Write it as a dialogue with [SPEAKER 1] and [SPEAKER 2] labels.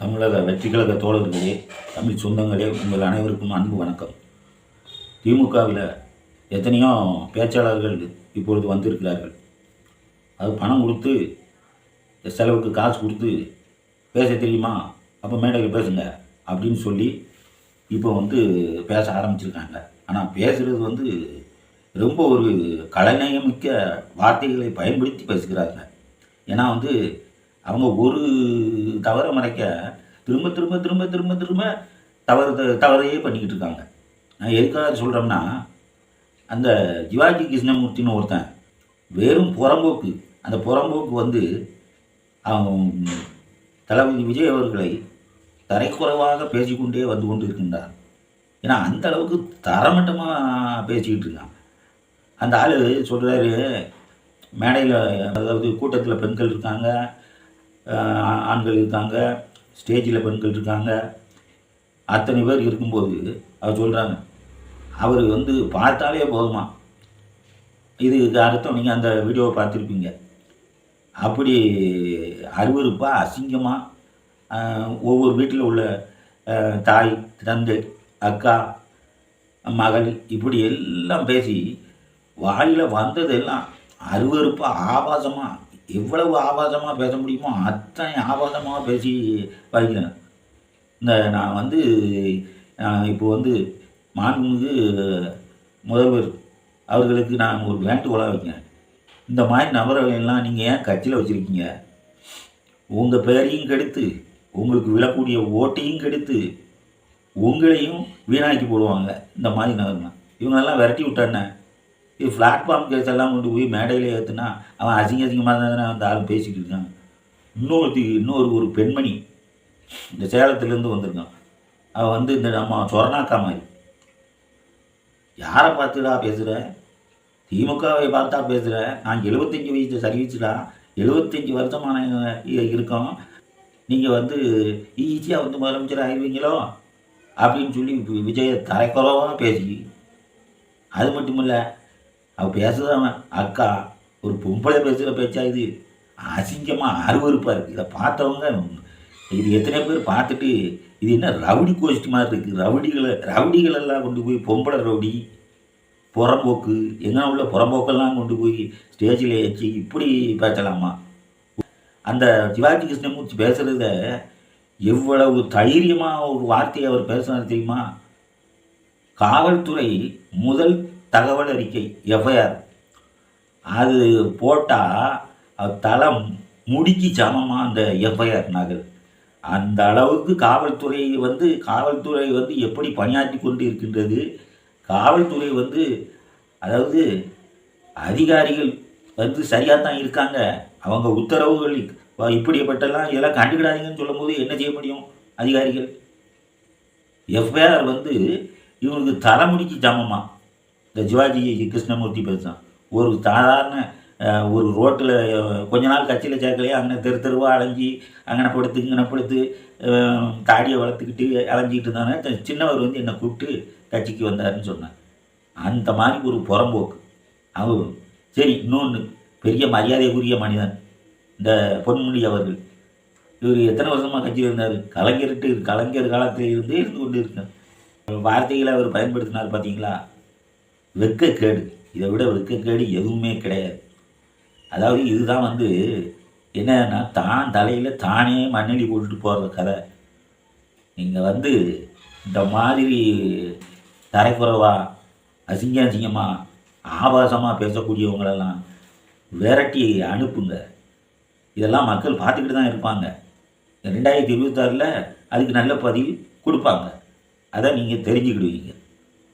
[SPEAKER 1] தமிழக வெற்றிக்கழக தோழர்களே தமிழ் சொந்தங்களே உங்கள் அனைவருக்கும் அன்பு வணக்கம். திமுகவில் எத்தனையோ பேச்சாளர்கள் இப்பொழுது வந்திருக்கிறார்கள். அது பணம் கொடுத்து செலவுக்கு காசு கொடுத்து பேச தெரியுமா? அப்போ மேடையில் பேசுங்க அப்படின்னு சொல்லி இப்போ வந்து பேச ஆரம்பிச்சிருக்காங்க. ஆனால் பேசுகிறது வந்து ரொம்ப ஒரு கலைநயமிக்க வார்த்தைகளை பயன்படுத்தி பேசுகிறாங்க ஏன்னா வந்து அவங்க ஒரு தவறை மறைக்க திரும்ப திரும்ப திரும்ப திரும்ப திரும்ப தவறு தவறையே பண்ணிக்கிட்டு இருக்காங்க. நான் எதுக்காக சொல்கிறோம்னா அந்த சிவாஜி கிருஷ்ணமூர்த்தின்னு ஒருத்தன் வெறும் புறம்போக்கு அந்த புறம்போக்கு வந்து அவன் தளபதி விஜய் அவர்களை தரைக்குறைவாக பேசிக்கொண்டே வந்து கொண்டு இருக்கின்றார் ஏன்னா அந்த அளவுக்கு தரமட்டமாக பேசிக்கிட்டு இருக்கான் அந்த ஆள் சொல்கிறாரு மேடையில் அதாவது கூட்டத்தில் பெண்கள் இருக்காங்க ஆண்கள் இருக்காங்க ஸ்டேஜில் பெண்கள் இருக்காங்க. அத்தனை பேர் இருக்கும்போது அவர் சொல்கிறாங்க அவர் வந்து பார்த்தாலே போதுமா? இதுக்கு அர்த்தம் நீங்கள் அந்த வீடியோவை பார்த்துருப்பீங்க. அப்படி அருவருப்பாக அசிங்கமாக ஒவ்வொரு வீட்டில் உள்ள தாய் தந்தை அக்கா மகள் இப்படி எல்லாம் பேசி வாயில் வந்ததெல்லாம் அருவருப்பாக ஆபாசமாக எவ்வளவு ஆபாசமாக பேச முடியுமோ அத்தனை ஆபாசமாக பேசி வாய்க்கிறேன் இந்த நான் வந்து நான் இப்போ வந்து மாண்புமிகு முதல்வர் அவர்களுக்கு நான் ஒரு வேண்டுகோளாக வைக்கிறேன். இந்த மாதிரி நபர்களெல்லாம் நீங்கள் ஏன் கட்சியில் வச்சுருக்கீங்க? உங்கள் பெயரையும் கெடுத்து உங்களுக்கு விழக்கூடிய ஓட்டையும் கெடுத்து உங்களையும் வீணாக்கி போடுவாங்க. இந்த மாதிரி நகர்னா இவங்களெல்லாம் விரட்டி விட்டானே இது பிளாட்ஃபார்ம் கேஸ் எல்லாம் கொண்டு போய் மேடையில் ஏற்றுனா அவன் அசிங்க அசிங்கமாக தானே அந்த ஆள் பேசிக்கிட்டு இருக்கான். இன்னொருத்தி இன்னொரு ஒரு பெண்மணி இந்த சேலத்துலேருந்து வந்திருக்கான். அவன் வந்து இந்த நம்ம சொரணாக்கா மாதிரி. யாரை பார்த்துடா பேசுகிற திமுகவை பார்த்தா பேசுகிற நான் எழுபத்தஞ்சி வயசு சர்வீஸ்டா? எழுபத்தஞ்சி வருஷமான இருக்கோம். நீங்கள் வந்து ஈஸியாக வந்து முதலமைச்சர் ஆயிடுவீங்களோ அப்படின்னு சொல்லி விஜய தரைக்குறவாக பேசி. அது மட்டும் இல்லை அவள் பேசுகிறவன் அக்கா ஒரு பொம்பளை பேசுகிற பேச்சா இது? அசிங்கமாக அருவருப்பாக இருக்குது இதை பார்த்தவங்க இது எத்தனை பேர் பார்த்துட்டு இது என்ன ரவுடி கோஷ்டி மாதிரி இருக்குது ரவுடிகளை ரவுடிகளெல்லாம் கொண்டு போய் பொம்பளை ரவுடி புறம்போக்கு எங்கே உள்ள புறம்போக்கெல்லாம் கொண்டு போய் ஸ்டேஜில் வச்சு இப்படி பேசலாமா? அந்த சிவாஜி கிருஷ்ணமூர்த்தி பேசுகிறத எவ்வளவு தைரியமாக ஒரு வார்த்தையை அவர் பேசுனார் தெரியுமா? காவல்துறை முதல் தகவல் அறிக்கை எஃப்ஐஆர். அது போட்டால் தலை முடிக்கு சமமாக அந்த எஃப்ஐஆர் நகல். அந்த அளவுக்கு காவல்துறை வந்து காவல்துறை வந்து எப்படி பணியாற்றி கொண்டு இருக்கின்றது காவல்துறை வந்து அதாவது அதிகாரிகள் வந்து சரியாக தான் இருக்காங்க. அவங்க உத்தரவுகள் இப்படிப்பட்டெல்லாம் இதெல்லாம் கண்டுக்கிடாதீங்கன்னு சொல்லும்போது என்ன செய்ய முடியும் அதிகாரிகள்? எஃப்ஐஆர் வந்து இவனுக்கு தலைமுடிக்கு சமமாக இந்த சிவாஜி கிருஷ்ணமூர்த்தி பேசுகிறோம் ஒரு சாதாரண ஒரு ரோட்டில் கொஞ்ச நாள் கட்சியில் சேர்க்கலையே அங்கே தெரு தெருவாக அலைஞ்சி அங்கன படுத்து இங்கன படுத்து தாடியை வளர்த்துக்கிட்டு அலைஞ்சிக்கிட்டு இருந்தாங்க. சின்னவர் வந்து என்னை கூப்பிட்டு கட்சிக்கு வந்தாருன்னு சொன்னார். அந்த மாதிரி ஒரு புறம்போக்கு. அவர் சரி இன்னொன்று பெரிய மரியாதைக்குரிய மனிதன் இந்த பொன்முடி அவர்கள். இவர் எத்தனை வருஷமாக கட்சியில் இருந்தார்? கலைஞர்கிட்ட கலைஞர் காலத்தில் இருந்தே இருந்து கொண்டு இருக்கார். வார்த்தைகளை அவர் பயன்படுத்தினார் பார்த்தீங்களா வெக்கக்கேடு. இதை விட வெட்கக்கேடு எதுவுமே கிடையாது. அதாவது இதுதான் வந்து என்னன்னா தான் தலையில் தானே மண்ணெளி போட்டுட்டு போகிற கதை. நீங்கள் வந்து இந்த மாதிரி தரைக்குறவா அசிங்க அசிங்கமாக ஆபாசமாக பேசக்கூடியவங்களெல்லாம் விரட்டி அனுப்புங்க. இதெல்லாம் மக்கள் பார்த்துக்கிட்டு தான் இருப்பாங்க. ரெண்டாயிரத்தி இருபத்தாறில் அதுக்கு நல்ல பதிவு கொடுப்பாங்க. அதை நீங்கள் தெரிஞ்சுக்கிடுவீங்க.